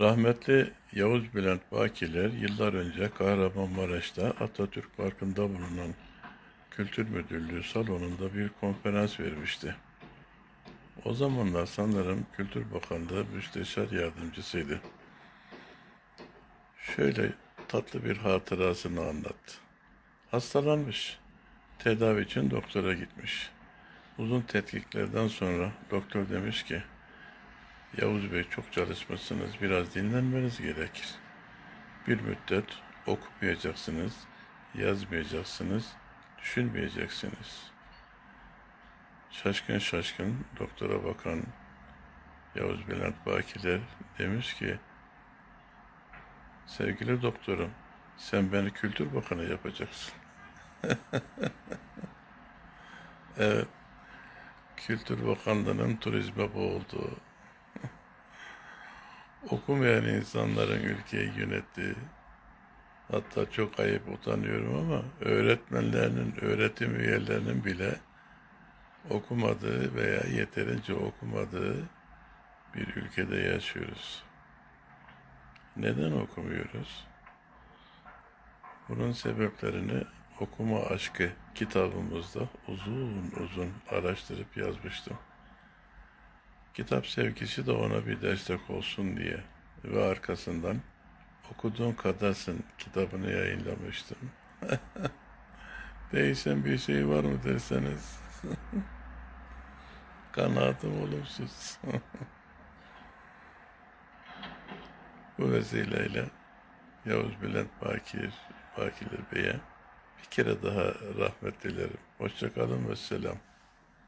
Rahmetli Yavuz Bülent Bakiler yıllar önce Kahramanmaraş'ta Atatürk Parkı'nda bulunan Kültür Müdürlüğü salonunda bir konferans vermişti. O zamanlar sanırım Kültür Bakanlığı Müsteşar Yardımcısıydı. Şöyle tatlı bir hatırasını anlattı. Hastalanmış. Tedavi için doktora gitmiş. Uzun tetkiklerden sonra doktor demiş ki, Yavuz Bey çok çalışmışsınız, biraz dinlenmeniz gerekir. Bir müddet okumayacaksınız, yazmayacaksınız, düşünmeyeceksiniz. Şaşkın şaşkın doktora bakan Yavuz Bülent Bakiler demiş ki, sevgili doktorum, sen beni Kültür Bakanı yapacaksın. evet, Kültür Bakanlığı'nın turizme boğulduğu, okumayan insanların ülkeyi yönettiği, hatta çok ayıp utanıyorum ama öğretmenlerinin, öğretim üyelerinin bile okumadığı veya yeterince okumadığı bir ülkede yaşıyoruz. Neden okumuyoruz? Bunun sebeplerini okuma aşkı kitabımızda uzun uzun araştırıp yazmıştım. Kitap sevgisi de ona bir destek olsun diye ve arkasından okuduğun kadarsın kitabını yayınlamıştım. Değişen bir şey var mı derseniz kanaatim olumsuz. Bu vesileyle Yavuz Bülent Bakir, Bakirler Bey'e bir kere daha rahmet dilerim. Hoşça kalın ve selam.